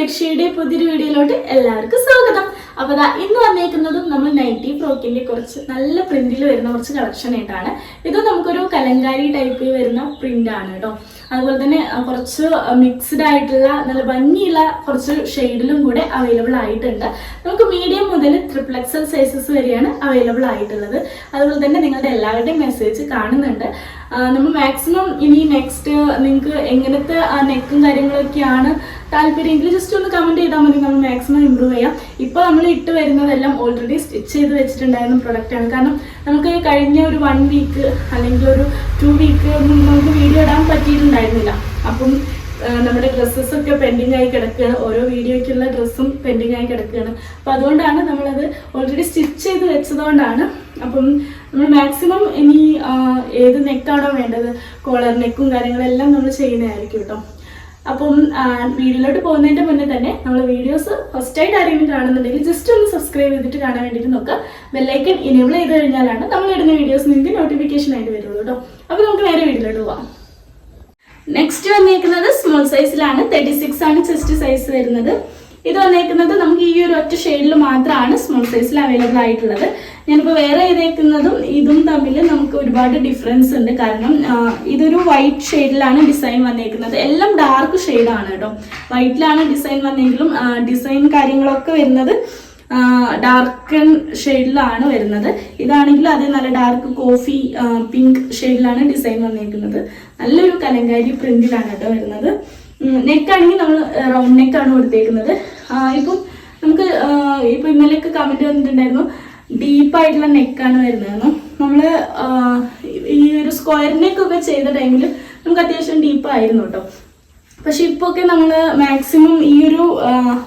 ലക്ഷ്യയുടെ പുതിയൊരു വീഡിയോയിലോട്ട് എല്ലാവർക്കും സ്വാഗതം. അപ്പോൾ ദാ ഇന്ന് വന്നേക്കുന്നതും നമ്മൾ നൈറ്റി ഫ്രോക്കിന്റെ കുറച്ച് നല്ല പ്രിന്റിൽ വരുന്ന കുറച്ച് കളക്ഷൻ ആയിട്ടാണ്. ഇത് നമുക്കൊരു കലങ്കാരി ടൈപ്പിൽ വരുന്ന പ്രിന്റ് ആണ് കേട്ടോ അതുപോലെ തന്നെ കുറച്ച് മിക്സ്ഡ് ആയിട്ടുള്ള നല്ല ഭംഗിയുള്ള കുറച്ച് ഷെയ്ഡിലും കൂടെ അവൈലബിൾ ആയിട്ടുണ്ട്. നമുക്ക് മീഡിയം മുതൽ ട്രിപ്പിൾ എക്സൽ സൈസസ് വരെയാണ് അവൈലബിൾ ആയിട്ടുള്ളത്. അതുപോലെ തന്നെ നിങ്ങളുടെ എല്ലാവരുടെയും മെസ്സേജ് കാണുന്നുണ്ട്. നമ്മൾ മാക്സിമം ഇനി നെക്സ്റ്റ് നിങ്ങൾക്ക് എങ്ങനത്തെ നെക്കും കാര്യങ്ങളൊക്കെയാണ് താല്പര്യമെങ്കിൽ ജസ്റ്റ് ഒന്ന് കമന്റ് ചെയ്താൽ മതി. നമ്മൾ മാക്സിമം ഇമ്പ്രൂവ് ചെയ്യാം. ഇപ്പോൾ നമ്മൾ ഇട്ട് വരുന്നതെല്ലാം ഓൾറെഡി സ്റ്റിച്ച് ചെയ്ത് വെച്ചിട്ടുണ്ടായിരുന്ന പ്രൊഡക്റ്റാണ് കാരണം നമുക്ക് കഴിഞ്ഞ ഒരു വൺ വീക്ക് അല്ലെങ്കിൽ ഒരു ടു വീക്ക് നമുക്ക് വീഡിയോ ഇടാൻ പറ്റിയിട്ടുണ്ടായിരുന്നില്ല. അപ്പം നമ്മുടെ ഡ്രസ്സസ് ഒക്കെ പെൻഡിങ് ആയി കിടക്കുകയാണ് ഓരോ വീഡിയോയ്ക്കുള്ള ഡ്രസ്സും പെൻഡിങ് ആയി കിടക്കുകയാണ്. അപ്പോൾ അതുകൊണ്ടാണ് നമ്മളത് ഓൾറെഡി സ്റ്റിച്ച് ചെയ്ത് വെച്ചതുകൊണ്ടാണ് അപ്പം നമ്മൾ മാക്സിമം ഇനി ഏത് നെക്കാണോ വേണ്ടത്? കോളർ നെക്കും കാര്യങ്ങളെല്ലാം നമ്മൾ ചെയ്യുന്നതായിരിക്കും കേട്ടോ അപ്പം വീഡിയോയിലോട്ട് പോകുന്നതിന്റെ മുന്നേ തന്നെ നമ്മൾ വീഡിയോസ് ഫസ്റ്റ് ആയിട്ട് ആരെങ്കിലും കാണുന്നുണ്ടെങ്കിൽ ജസ്റ്റ് ഒന്ന് സബ്സ്ക്രൈബ് ചെയ്തിട്ട് കാണാൻ വേണ്ടിയിട്ട് നോക്കുക. ബെല്ലൈക്കൻ ഇനേബിൾ ചെയ്ത് കഴിഞ്ഞാലാണ് നമ്മൾ ഇടുന്ന വീഡിയോസ് നിങ്ങൾക്ക് നോട്ടിഫിക്കേഷൻ ആയിട്ട് വരുള്ളൂ കേട്ടോ അപ്പോൾ നമുക്ക് നേരെ വീഡിയോയിലോട്ട് പോവാം. നെക്സ്റ്റ് വന്നേക്കുന്നത് സ്മോൾ സൈസിലാണ് തേർട്ടി സിക്സ് ആണ് ചെസ്റ്റ് സൈസ് വരുന്നത്. ഇത് വന്നേക്കുന്നത് നമുക്ക് ഈ ഒരു ഒറ്റ ഷെയ്ഡിൽ മാത്രമാണ് സ്മോൾ സൈസിൽ അവൈലബിൾ ആയിട്ടുള്ളത്. ഞാനിപ്പോൾ വേറെ ചെയ്തേക്കുന്നതും ഇതും തമ്മിൽ നമുക്ക് ഒരുപാട് ഡിഫറൻസ് ഉണ്ട്. കാരണം ഇതൊരു വൈറ്റ് ഷെയ്ഡിലാണ് ഡിസൈൻ വന്നേക്കുന്നത്. എല്ലാം ഡാർക്ക് ഷെയ്ഡാണ് കേട്ടോ. വൈറ്റിലാണ് ഡിസൈൻ വന്നെങ്കിലും ഡിസൈൻ കാര്യങ്ങളൊക്കെ വരുന്നത് ഡാർക്കൺ ഷെയ്ഡിലാണ് വരുന്നത്. ഇതാണെങ്കിൽ അത് നല്ല ഡാർക്ക് കോഫി പിങ്ക് ഷെയ്ഡിലാണ് ഡിസൈൻ വന്നിരിക്കുന്നത് നല്ലൊരു കലങ്കാരി പ്രിന്റിലാണ് കേട്ടോ വരുന്നത്. നെക്കാണെങ്കിൽ നമ്മൾ റൗണ്ട് നെക്കാണ് കൊടുത്തേക്കുന്നത്. ഇപ്പം നമുക്ക് ഇപ്പം ഇന്നലെയൊക്കെ കമന്റ് വന്നിട്ടുണ്ടായിരുന്നു ഡീപ്പായിട്ടുള്ള നെക്കാണ് വരുന്നതെന്ന്. നമ്മൾ ഈ ഒരു സ്ക്വയർ നെക്കൊക്കെ ചെയ്ത ടൈമിൽ നമുക്ക് അത്യാവശ്യം ഡീപ്പായിരുന്നു കേട്ടോ. പക്ഷെ ഇപ്പൊ ഒക്കെ നമ്മൾ മാക്സിമം ഈ ഒരു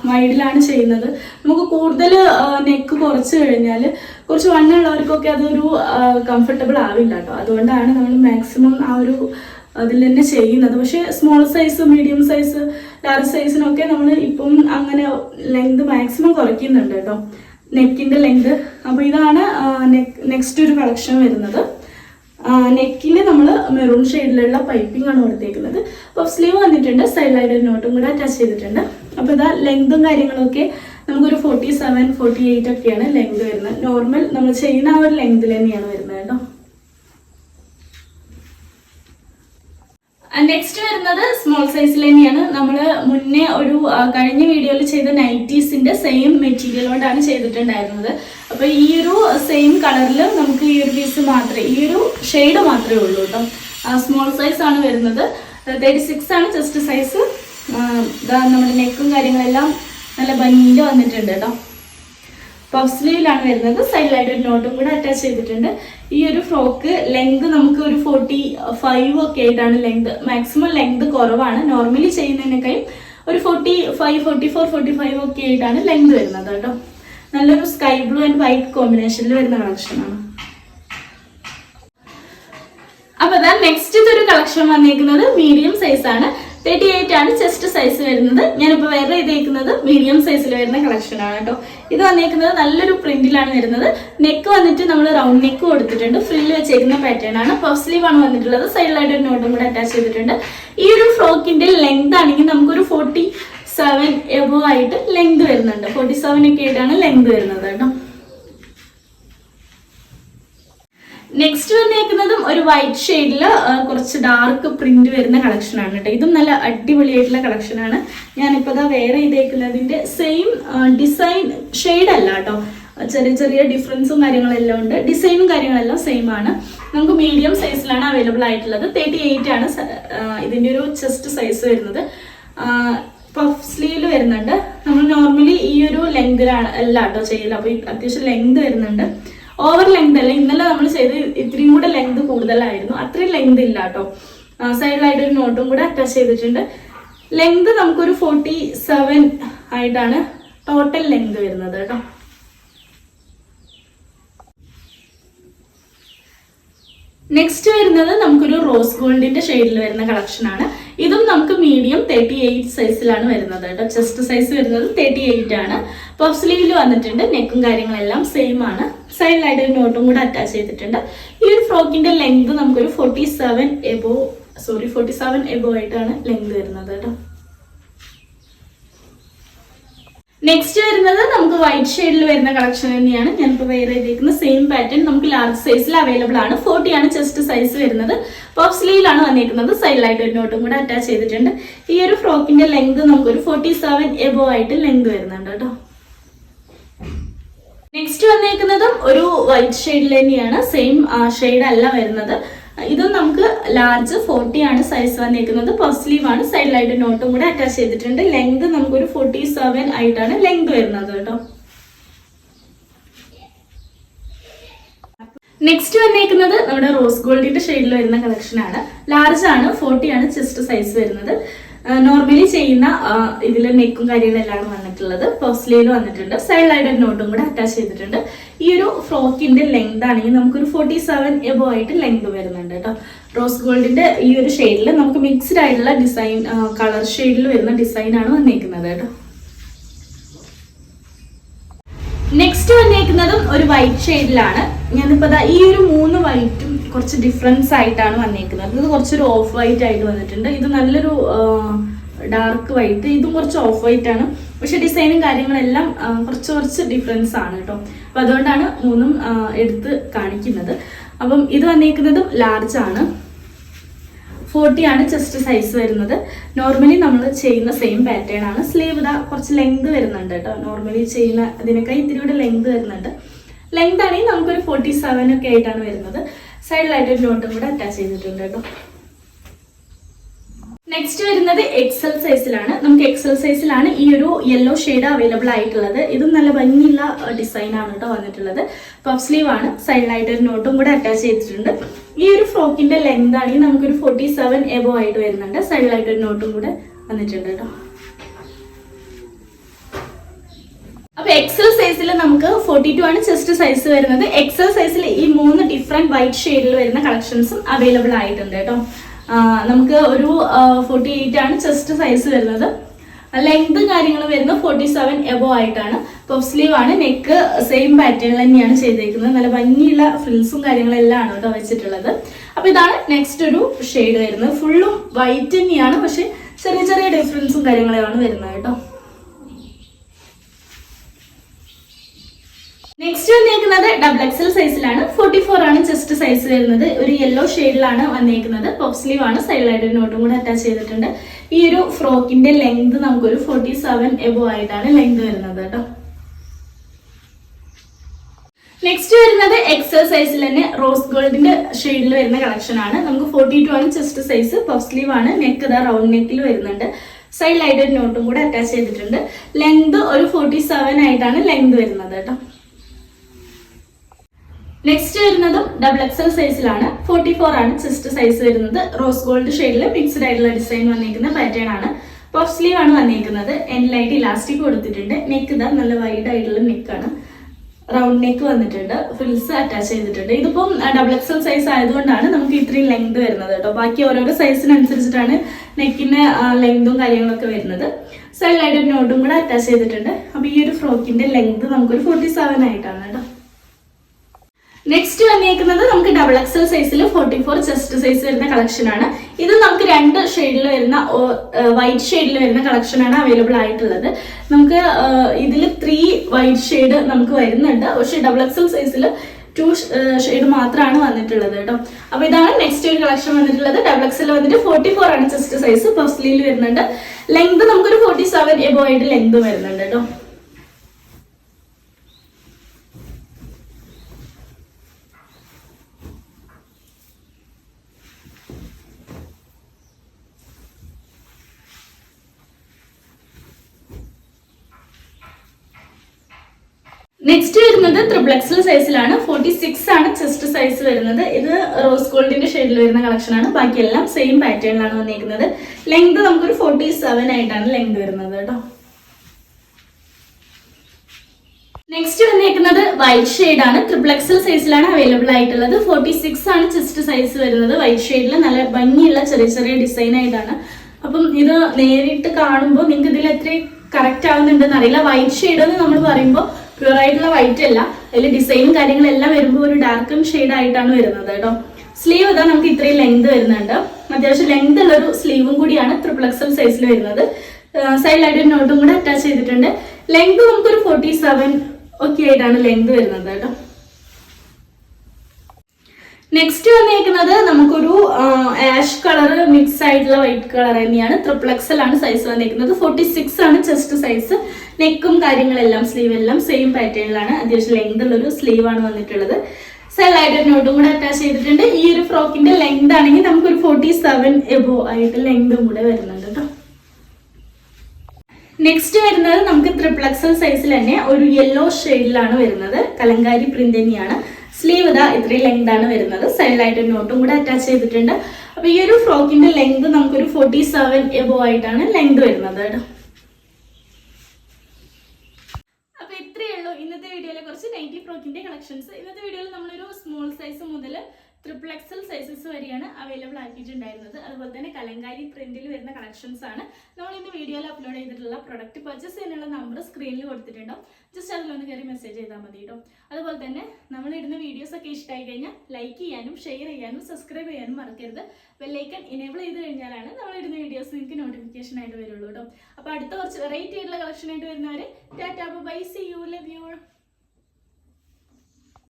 വൈഡിലാണ് ചെയ്യുന്നത്. നമുക്ക് കൂടുതൽ നെക്ക് കുറച്ച് കഴിഞ്ഞാൽ കുറച്ച് വണ്ണുള്ളവർക്കൊക്കെ അതൊരു കംഫർട്ടബിൾ ആവില്ല കേട്ടോ അതുകൊണ്ടാണ് നമ്മൾ മാക്സിമം ആ ഒരു അതിൽ തന്നെ ചെയ്യുന്നത്. പക്ഷെ small size medium size large സൈസിനൊക്കെ നമ്മൾ ഇപ്പം അങ്ങനെ ലെങ്ത് മാക്സിമം കുറയ്ക്കുന്നുണ്ട് കേട്ടോ നെക്കിന്റെ ലെങ്ത് അപ്പോൾ ഇതാണ് നെക്സ്റ്റ് ഒരു കളക്ഷൻ വരുന്നത്. നെക്കിൽ നമ്മൾ മെറൂൺ ഷെയ്ഡിലുള്ള പൈപ്പിംഗ് ആണ് കൊടുത്തേക്കുന്നത്. അപ്പോൾ സ്ലീവ് വന്നിട്ടുണ്ട് സൈഡിലായിട്ട് ഒരു നോട്ടും കൂടെ അറ്റാച്ച് ചെയ്തിട്ടുണ്ട്. അപ്പോൾ ഇതാ ലെങ്തും കാര്യങ്ങളൊക്കെ നമുക്കൊരു ഫോർട്ടി സെവൻ ഫോർട്ടി എയ്റ്റ് ഒക്കെയാണ് ലെങ്ത് വരുന്നത്. നോർമൽ നമ്മൾ ചെയ്യുന്ന ആ ഒരു ലെങ്തിൽ തന്നെയാണ് വരുന്നത് കേട്ടോ. നെക്സ്റ്റ് വരുന്നത് സ്മോൾ സൈസിൽ തന്നെയാണ്. നമ്മൾ മുന്നേ ഒരു കഴിഞ്ഞ വീഡിയോയിൽ ചെയ്ത നൈറ്റീസിന്റെ സെയിം മെറ്റീരിയൽ കൊണ്ടാണ് ചെയ്തിട്ടുണ്ടായിരുന്നത്. അപ്പൊ ഈ ഒരു സെയിം കളറിൽ നമുക്ക് ഈ ഒരു പീസ് മാത്രമേ ഈ ഒരു ഷെയ്ഡ് മാത്രമേ ഉള്ളൂ കേട്ടോ സ്മോൾ സൈസ് ആണ് വരുന്നത്. തേർട്ടി സിക്സ് ആണ് ചെസ്റ്റ് സൈസ് നമ്മുടെ നെക്കും കാര്യങ്ങളെല്ലാം നല്ല ഭംഗിയിൽ വന്നിട്ടുണ്ട് കേട്ടോ പഫ് സ്ലീവിലാണ് വരുന്നത്. സൈഡിലായിട്ട് ഒരു നോട്ടും കൂടെ അറ്റാച്ച് ചെയ്തിട്ടുണ്ട്. ഈ ഒരു ഫ്രോക്ക് ലെങ്ത് നമുക്ക് ഒരു ഫോർട്ടി ഫൈവ് ഒക്കെ ആയിട്ടാണ് ലെങ്ത് മാക്സിമം ലെങ്ത് കുറവാണ്. നോർമലി ചെയ്യുന്നതിനേക്കാളും ഒരു forty five forty four forty five ഒക്കെ ആയിട്ടാണ് ലെങ്ത് വരുന്നത് കേട്ടോ നല്ലൊരു സ്കൈ ബ്ലൂ ആൻഡ് വൈറ്റ് കോമ്പിനേഷനിൽ വരുന്ന കളക്ഷനാണ് അപ്പൊ അതാ നെക്സ്റ്റ് ഇതൊരു കളക്ഷൻ വന്നിരിക്കുന്നത് മീഡിയം സൈസ് ആണ്. തേർട്ടി എയ്റ്റ് ആണ് ചെസ്റ്റ് സൈസ് വരുന്നത്. ഞാനിപ്പോൾ വേറെ ഇതേക്കുന്നത് മീഡിയം സൈസിൽ വരുന്ന കളക്ഷൻ ആണ് കേട്ടോ. ഇത് വന്നേക്കുന്നത് നല്ലൊരു പ്രിന്റിലാണ് വരുന്നത്. നെക്ക് വന്നിട്ട് നമ്മൾ റൗണ്ട് നെക്ക് കൊടുത്തിട്ടുണ്ട്. ഫ്രില്ല് വെച്ചേക്കുന്ന പാറ്റേൺ ആണ്. പഫ് സ്ലീവ് ആണ് വന്നിട്ടുള്ളത്. സൈഡിലായിട്ട് ഒരു നോട്ടും കൂടെ അറ്റാച്ച് ചെയ്തിട്ടുണ്ട്. ഈ ഒരു ഫ്രോക്കിന്റെ ലെങ്ത് ആണെങ്കിൽ നമുക്കൊരു ഫോർട്ടി സെവൻ എബോ ആയിട്ട് ലെങ്ത് വരുന്നുണ്ട്. ഫോർട്ടി സെവൻ ഒക്കെ ആയിട്ടാണ് ലെങ്ത് വരുന്നത് കേട്ടോ. നെക്സ്റ്റ് വന്നേക്കുന്നതും ഒരു വൈറ്റ് ഷെയ്ഡിൽ കുറച്ച് ഡാർക്ക് പ്രിന്റ് വരുന്ന കളക്ഷൻ ആണ് കേട്ടോ. ഇതും നല്ല അടിപൊളിയായിട്ടുള്ള കളക്ഷൻ ആണ്. ഞാനിപ്പോൾ ദാ വേറെ ഇതേക്കുന്നതിന്റെ സെയിം ഡിസൈൻ ഷെയ്ഡ് അല്ല കേട്ടോ. ചെറിയ ചെറിയ ഡിഫറൻസും കാര്യങ്ങളെല്ലാം ഉണ്ട്. ഡിസൈനും കാര്യങ്ങളെല്ലാം സെയിം ആണ്. നമുക്ക് മീഡിയം സൈസിലാണ് അവൈലബിൾ ആയിട്ടുള്ളത്. തേർട്ടി എയ്റ്റ് ആണ് ഇതിന്റെ ഒരു ചെസ്റ്റ് സൈസ് വരുന്നത്. വരുന്നുണ്ട്. നമ്മൾ നോർമലി ഈ ഒരു ലെങ്തിലാണ് അല്ല കേട്ടോ ചെയ്യൽ അപ്പോൾ അത്യാവശ്യം ലെങ്ത് വരുന്നുണ്ട്. ഓവർ ലെങ്ത് അല്ല ഇന്നലെ നമ്മൾ ചെയ്ത് ഇത്രയും കൂടെ ലെങ്ത് കൂടുതലായിരുന്നു. അത്രയും ലെങ്ത് ഇല്ല കേട്ടോ സൈഡിലായിട്ട് ഒരു നോട്ടും കൂടെ അറ്റാച്ച് ചെയ്തിട്ടുണ്ട്. ലെങ്ത് നമുക്കൊരു ഫോർട്ടി സെവൻ ആയിട്ടാണ് ടോട്ടൽ ലെങ്ത് വരുന്നത് കേട്ടോ. നെക്സ്റ്റ് വരുന്നത് നമുക്കൊരു റോസ് ഗോൾഡിന്റെ ഷെയ്ഡിൽ വരുന്ന കളക്ഷൻ ആണ്. ഇതും നമുക്ക് മീഡിയം തേർട്ടി എയ്റ്റ് സൈസിലാണ് വരുന്നത് കേട്ടോ. ചെസ്റ്റ് സൈസ് വരുന്നത് തേർട്ടി എയ്റ്റ് ആണ് പഫ് സ്ലീവിൽ വന്നിട്ടുണ്ട്. നെക്കും കാര്യങ്ങളെല്ലാം സെയിം ആണ്. സൈഡിലായിട്ട് ഒരു നോട്ടും കൂടെ അറ്റാച്ച് ചെയ്തിട്ടുണ്ട്. ഈ ഒരു ഫ്രോക്കിന്റെ ലെങ്ത് നമുക്കൊരു forty seven above sorry forty seven above ആയിട്ടാണ് ലെങ്ത് വരുന്നത് കേട്ടോ. നെക്സ്റ്റ് വരുന്നത് നമുക്ക് വൈറ്റ് ഷെയ്ഡിൽ വരുന്ന കളക്ഷൻ തന്നെയാണ്. ഞാനിപ്പോൾ വെയർ ചെയ്തിരിക്കുന്ന സെയിം പാറ്റേൺ നമുക്ക് ലാർജ് സൈസിൽ അവൈലബിൾ ആണ്. ഫോർട്ടി ആണ് ചെസ്റ്റ് സൈസ് വരുന്നത്. പഫ് സ്ലീവിലാണ് വന്നിരിക്കുന്നത് സൈഡിലായിട്ട് ഒരു നോട്ടും കൂടെ അറ്റാച്ച് ചെയ്തിട്ടുണ്ട്. ഈ ഒരു ഫ്രോക്കിന്റെ ലെങ്ത് നമുക്കൊരു ഫോർട്ടി സെവൻ എബോ ആയിട്ട് ലെങ്ത് വരുന്നുണ്ട് കേട്ടോ. നെക്സ്റ്റ് വന്നേക്കുന്നതും ഒരു വൈറ്റ് ഷെയ്ഡിൽ തന്നെയാണ്. സെയിം ഷെയ്ഡ് അല്ല വരുന്നത്. ഇതും നമുക്ക് ലാർജ് ഫോർട്ടി ആണ് സൈസ് വന്നിരിക്കുന്നത് പഫ് ആണ്. സൈഡിലായിട്ട് നോട്ടും കൂടെ അറ്റാച്ച് ചെയ്തിട്ടുണ്ട്. ലെങ്ത് നമുക്ക് ഒരു ഫോർട്ടി സെവൻ ആയിട്ടാണ് ലെങ്ത് വരുന്നത് കേട്ടോ. നെക്സ്റ്റ് വന്നേക്കുന്നത് നമ്മുടെ റോസ് ഗോൾഡിന്റെ ഷെയ്ഡിൽ വരുന്ന കളക്ഷൻ ആണ്. ലാർജ് ആണ് ഫോർട്ടി ആണ് ചെസ്റ്റ് സൈസ് വരുന്നത്. നോർമലി ചെയ്യുന്ന ഇതിൽ നെക്കും കാര്യങ്ങളെല്ലാം വന്നിട്ടുള്ളത്. പേഴ്സലിയിൽ വന്നിട്ടുണ്ട്. സൈഡ് ഒരു നോട്ടും കൂടെ അറ്റാച്ച് ചെയ്തിട്ടുണ്ട്. ഈ ഒരു ഫ്രോക്കിന്റെ ലെങ്ത് ആണെങ്കിൽ നമുക്കൊരു ഫോർട്ടി സെവൻ എബോ ആയിട്ട് ലെങ്ത് വരുന്നുണ്ട് കേട്ടോ റോസ് ഗോൾഡിന്റെ ഈ ഒരു ഷെയ്ഡിൽ നമുക്ക് മിക്സ്ഡ് ആയിട്ടുള്ള ഡിസൈൻ കളർ ഷെയ്ഡിൽ വരുന്ന ഡിസൈൻ ആണ് വന്നേക്കുന്നത് കേട്ടോ നെക്സ്റ്റ് വന്നേക്കുന്നതും ഒരു വൈറ്റ് ഷെയ്ഡിലാണ് ഞാനിപ്പോൾ ദാ ഈ ഒരു മൂന്ന് വൈറ്റും കുറച്ച് ഡിഫറൻസ് ആയിട്ടാണ് വന്നിരിക്കുന്നത് ഇത് കുറച്ചൊരു ഓഫ് വൈറ്റ് ആയിട്ട് വന്നിട്ടുണ്ട്. ഇത് നല്ലൊരു ഡാർക്ക് വൈറ്റ് ഇതും കുറച്ച് ഓഫ് വൈറ്റ് ആണ്. പക്ഷെ ഡിസൈനും കാര്യങ്ങളെല്ലാം കുറച്ച് കുറച്ച് ഡിഫറൻസ് ആണ് കേട്ടോ. അപ്പം അതുകൊണ്ടാണ് മൂന്നും എടുത്ത് കാണിക്കുന്നത്. അപ്പം ഇത് വന്നിരിക്കുന്നതും ലാർജ് ആണ്. ഫോർട്ടി ആണ് ചെസ്റ്റ് സൈസ് വരുന്നത്. നോർമലി നമ്മൾ ചെയ്യുന്ന സെയിം പാറ്റേൺ ആണ്. സ്ലീവ് ഇതാ കുറച്ച് ലെങ്ത് വരുന്നുണ്ട് കേട്ടോ. നോർമലി ചെയ്യുന്ന ഇതിനൊക്കെ ഇത്തിരി കൂടെ ലെങ്ത് വരുന്നുണ്ട്. ലെങ്ത് ആണെങ്കിൽ നമുക്കൊരു ഫോർട്ടി സെവൻ ഒക്കെ ആയിട്ടാണ് വരുന്നത്. സൈഡിലായിട്ട് ഒരു നോട്ടും കൂടെ അറ്റാച്ച് ചെയ്തിട്ടുണ്ട് കേട്ടോ. നെക്സ്റ്റ് വരുന്നത് എക്സൽ സൈസിലാണ് നമുക്ക് എക്സൽ സൈസിലാണ് ഈ ഒരു യെല്ലോ ഷെയ്ഡ് അവൈലബിൾ ആയിട്ടുള്ളത്. ഇതും നല്ല ഭംഗിയുള്ള ഡിസൈനാണ് കേട്ടോ വന്നിട്ടുള്ളത്. പഫ് സ്ലീവ് ആണ്. സൈഡിലായിട്ട് ഒരു നോട്ടും കൂടെ അറ്റാച്ച് ചെയ്തിട്ടുണ്ട്. ഈ ഒരു ഫ്രോക്കിന്റെ ലെങ്ത് ആണെങ്കിൽ നമുക്കൊരു ഫോർട്ടി സെവൻ എബോ ആയിട്ട് വരുന്നുണ്ട്. സൈഡിലായിട്ട് ഒരു നോട്ടും കൂടെ വന്നിട്ടുണ്ട് കേട്ടോ. അപ്പൊ എക്സൽ സൈസിൽ നമുക്ക് ഫോർട്ടി ടു ആണ് ചെസ്റ്റ് സൈസ് വരുന്നത്. എക്സൽ സൈസിൽ ഈ മൂന്ന് ഡിഫറെന്റ് വൈറ്റ് ഷെയ്ഡിൽ വരുന്ന കളക്ഷൻസും അവൈലബിൾ ആയിട്ടുണ്ട് കേട്ടോ. നമുക്ക് ഒരു ഫോർട്ടി എയ്റ്റ് ആണ് ചെസ്റ്റ് സൈസ് വരുന്നത്. ലെങ്ത് കാര്യങ്ങൾ വരുന്നത് ഫോർട്ടി സെവൻ എബോ ആയിട്ടാണ്. പഫ് സ്ലീവ് ആണ് നെക്ക് സെയിം പാറ്റേൺ തന്നെയാണ് ചെയ്തേക്കുന്നത്. നല്ല ഭംഗിയുള്ള ഫ്രിൽസും കാര്യങ്ങളെല്ലാം ആണ് കേട്ടോ വെച്ചിട്ടുള്ളത്. അപ്പൊ ഇതാണ് നെക്സ്റ്റ് ഒരു ഷെയ്ഡ് വരുന്നത്. ഫുള്ളും വൈറ്റ് തന്നെയാണ് പക്ഷെ ചെറിയ ചെറിയ ഡിഫറൻസും കാര്യങ്ങളാണ് വരുന്നത് കേട്ടോ. നെക്സ്റ്റ് വന്നേക്കുന്നത് ഡബിൾ എക്സൽ സൈസിലാണ് ഫോർട്ടി ഫോർ ആണ് ചെസ്റ്റ് സൈസ് വരുന്നത്. ഒരു യെല്ലോ ഷെയ്ഡിലാണ് വന്നേക്കുന്നത്. പോപ്പ് സ്ലീവ് ആണ്. സൈഡിലായിട്ട് ഒരു നോട്ടും കൂടെ അറ്റാച്ച് ചെയ്തിട്ടുണ്ട്. ഈ ഒരു ഫ്രോക്കിന്റെ ലെങ്ത് നമുക്കൊരു ഫോർട്ടി സെവൻ എബോ ആയിട്ടാണ് ലെങ്ത് വരുന്നത് കേട്ടോ. നെക്സ്റ്റ് വരുന്നത് എക്സൽ സൈസിൽ തന്നെ റോസ് ഗോൾഡിന്റെ ഷെയ്ഡിൽ വരുന്ന കളക്ഷൻ ആണ്. നമുക്ക് ഫോർട്ടി ടു ആണ് ചെസ്റ്റ് സൈസ് പഫ് സ്ലീവ് ആണ്. നെക്ക് ഇതാ റൗണ്ട് നെക്കിൽ വരുന്നുണ്ട്. സൈഡിലായിട്ട് ഒരു നോട്ടും കൂടെ അറ്റാച്ച് ചെയ്തിട്ടുണ്ട്. ലെങ്ത് ഒരു ഫോർട്ടി സെവൻ ആയിട്ടാണ് ലെങ്ത് വരുന്നത് കേട്ടോ. നെക്സ്റ്റ് വരുന്നതും ഡബിൾ എക്സൽ സൈസിലാണ് ഫോർട്ടി ഫോർ ആണ് ചെസ്റ്റ് സൈസ് വരുന്നത്. റോസ് ഗോൾഡ് ഷെയ്ഡിൽ മിക്സ്ഡ് ആയിട്ടുള്ള ഡിസൈൻ വന്നിരിക്കുന്ന പാറ്റേൺ ആണ്. പഫ് സ്ലീവ് ആണ് വന്നിരിക്കുന്നത് എൻഡിലായിട്ട് ഇലാസ്റ്റിക് കൊടുത്തിട്ടുണ്ട്. നെക്ക് ഇതാ നല്ല വൈഡ് ആയിട്ടുള്ള നെക്കാണ് റൗണ്ട് നെക്ക് വന്നിട്ടുണ്ട്. ഫ്രിൽസ് അറ്റാച്ച് ചെയ്തിട്ടുണ്ട്. ഇതിപ്പം ഡബിൾ എക്സൽ സൈസ് ആയതുകൊണ്ടാണ് നമുക്ക് ഇത്രയും ലെങ്ത് വരുന്നത് കേട്ടോ. ബാക്കി ഓരോരോ സൈസിനനുസരിച്ചിട്ടാണ് നെക്കിന്റെ ലെങ്തും കാര്യങ്ങളൊക്കെ വരുന്നത്. സൈഡിലായിട്ട് നോട്ടും കൂടെ അറ്റാച്ച് ചെയ്തിട്ടുണ്ട്. അപ്പോൾ ഈ ഒരു ഫ്രോക്കിന്റെ ലെങ്ത് നമുക്കൊരു ഫോർട്ടി സെവൻ ആയിട്ടാണ് കേട്ടോ. നെക്സ്റ്റ് വന്നേക്കുന്നത് നമുക്ക് ഡബിൾ എക്സൽ സൈസിൽ ഫോർട്ടി ഫോർ ചെസ്റ്റ് സൈസ് വരുന്ന കളക്ഷൻ ആണ്. ഇത് നമുക്ക് രണ്ട് ഷെയ്ഡിൽ വരുന്ന വൈറ്റ് ഷെയ്ഡിൽ വരുന്ന കളക്ഷൻ ആണ് അവൈലബിൾ ആയിട്ടുള്ളത്. നമുക്ക് ഇതിൽ ത്രീ വൈറ്റ് ഷെയ്ഡ് നമുക്ക് വരുന്നുണ്ട്. പക്ഷേ ഡബിൾ എക്സൽ സൈസിൽ ടു ഷെയ്ഡ് മാത്രമാണ് വന്നിട്ടുള്ളത് കേട്ടോ. അപ്പൊ ഇതാണ് നെക്സ്റ്റ് ഒരു കളക്ഷൻ വന്നിട്ടുള്ളത്. ഡബിൾ എക്സിൽ വന്നിട്ട് ഫോർട്ടി ഫോർ ആണ് ചെസ്റ്റ് സൈസ് പെർസ്ലിയിൽ വരുന്നുണ്ട്. ലെങ്ത് നമുക്കൊരു ഫോർട്ടി സെവൻ എബോ ആയിട്ട് ലെങ്ത് വരുന്നുണ്ട് കേട്ടോ. നെക്സ്റ്റ് വരുന്നത് ത്രിബ്ലക്സൽ സൈസിലാണ് ഫോർട്ടി സിക്സ് ആണ് ചെസ്റ്റ് സൈസ് വരുന്നത്. ഇത് റോസ് ഗോൾഡിന്റെ ഷെയ്ഡിൽ വരുന്ന കളക്ഷൻ ആണ്. ബാക്കിയെല്ലാം സെയിം പാറ്റേണിലാണ് വന്നിരിക്കുന്നത്. ലെങ്ത് നമുക്കൊരു ഫോർട്ടി സെവൻ ആയിട്ടാണ് ലെങ്ത് വരുന്നത് കേട്ടോ. നെക്സ്റ്റ് വന്നേക്കുന്നത് വൈറ്റ് ഷെയ്ഡ് ആണ്. ത്രിപ്ലക്സൽ സൈസിലാണ് അവൈലബിൾ ആയിട്ടുള്ളത്. ഫോർട്ടി സിക്സ് ആണ് ചെസ്റ്റ് സൈസ് വരുന്നത്. വൈറ്റ് ഷെയ്ഡിൽ നല്ല ഭംഗിയുള്ള ചെറിയ ചെറിയ ഡിസൈൻ ആയിട്ടാണ്. അപ്പം ഇത് നേരിട്ട് കാണുമ്പോൾ നിങ്ങൾക്ക് ഇതിൽ എത്ര കറക്റ്റ് ആവുന്നുണ്ടെന്ന് അറിയില്ല. വൈറ്റ് ഷെയ്ഡ് എന്ന് നമ്മൾ പറയുമ്പോൾ പ്യുവർ ആയിട്ടുള്ള വൈറ്റ് അല്ല. അതിൽ ഡിസൈനും കാര്യങ്ങളെല്ലാം വരുമ്പോൾ ഒരു ഡാർക്കും ഷെയ്ഡ് ആയിട്ടാണ് വരുന്നത് കേട്ടോ. സ്ലീവ് ഇതാ നമുക്ക് ഇത്രയും ലെങ്ത് വരുന്നുണ്ട്. അത്യാവശ്യം ലെങ്ത് ഉള്ള ഒരു സ്ലീവും കൂടിയാണ് ട്രിപ്പിൾ എക്സൽ സൈസിൽ വരുന്നത്. സൈഡിലായിട്ട് ഒരു നോട്ടും കൂടെ അറ്റാച്ച് ചെയ്തിട്ടുണ്ട്. ലെങ്ത് നമുക്കൊരു ഫോർട്ടി സെവൻ ഒക്കെ ആയിട്ടാണ് ലെങ്ത് വരുന്നത് കേട്ടോ. നെക്സ്റ്റ് വന്നേക്കുന്നത് നമുക്കൊരു ആഷ് കളർ മിക്സ് ആയിട്ടുള്ള വൈറ്റ് കളർ തന്നെയാണ്. ട്രിപ്ലക്സൽ ആണ് സൈസ് വന്നേക്കുന്നത്. ഫോർട്ടി സിക്സ് ആണ് ചെസ്റ്റ് സൈസ് നെക്കും കാര്യങ്ങളെല്ലാം സ്ലീവ് എല്ലാം സെയിം പാറ്റേണിലാണ് അത്യാവശ്യം ലെങ്ത് ഉള്ളൊരു സ്ലീവ് ആണ് വന്നിട്ടുള്ളത്. സെല്ലായിട്ട് നോട്ടും കൂടെ അറ്റാച്ച് ചെയ്തിട്ടുണ്ട്. ഈ ഒരു ഫ്രോക്കിന്റെ ലെങ്ത് ആണെങ്കിൽ നമുക്കൊരു ഫോർട്ടി സെവൻ എബോ ആയിട്ട് ലെങ്തും കൂടെ വരുന്നുണ്ട് കേട്ടോ നെക്സ്റ്റ് വരുന്നത് നമുക്ക് ത്രിപ്ലക്സൽ സൈസിൽ തന്നെ ഒരു യെല്ലോ ഷെയ്ഡിലാണ് വരുന്നത്. കലങ്കാരി പ്രിന്റ് തന്നെയാണ്. സ്ലീവ് ഇതാ ഇത്രയും ലെങ്ത് ആണ് വരുന്നത്. സൈഡിലായിട്ട് നോട്ടും കൂടെ അറ്റാച്ച് ചെയ്തിട്ടുണ്ട്. അപ്പൊ ഈ ഒരു ഫ്രോക്കിന്റെ ലെങ്ത് നമുക്കൊരു ഫോർട്ടി സെവൻ എബോ ആയിട്ടാണ് ലെങ്ത് വരുന്നത് കേട്ടോ അപ്പൊ ഇത്രയേ ഉള്ളൂ ഇന്നത്തെ വീഡിയോയിലെ കുറച്ച് നൈറ്റി ഫ്രോക്കിന്റെ കളക്ഷൻസ് ഇന്നത്തെ വീഡിയോയിൽ നമ്മളൊരു സ്മോൾ സൈസ് മുതൽ ട്രിപ്പിൾ എക്സൽ സൈസസ് വരെയാണ് അവൈലബിൾ ആക്കിയിട്ടുണ്ടായിരുന്നത്. അതുപോലെ തന്നെ കലങ്കാരി പ്രിന്റിൽ വരുന്ന കളക്ഷൻസ് ആണ്. നമ്മൾ ഇന്ന് വീഡിയോയിൽ അപ്ലോഡ് ചെയ്തിട്ടുള്ള പ്രൊഡക്റ്റ് പർച്ചേസ് ചെയ്യാനുള്ള നമ്പർ സ്ക്രീനിൽ കൊടുത്തിട്ടുണ്ടോ ജസ്റ്റ് അതിലൊന്ന് കയറി മെസ്സേജ് ചെയ്താൽ മതി കേട്ടോ അതുപോലെ തന്നെ നമ്മൾ ഇടുന്ന വീഡിയോസ് ഒക്കെ ഇഷ്ടമായി കഴിഞ്ഞാൽ ലൈക്ക് ചെയ്യാനും ഷെയർ ചെയ്യാനും സബ്സ്ക്രൈബ് ചെയ്യാനും മറക്കരുത്. ബെല്ലൈക്കൺ ഇനേബിൾ ചെയ്ത് കഴിഞ്ഞാലാണ് നമ്മൾ ഇടുന്ന വീഡിയോസ് നിങ്ങൾക്ക് നോട്ടിഫിക്കേഷൻ ആയിട്ട് വരുള്ളൂ കേട്ടോ അപ്പോൾ അടുത്ത കുറച്ച് വെറൈറ്റി ആയിട്ടുള്ള കളക്ഷൻ ആയിട്ട് വരുന്നവർ tata bye see you love you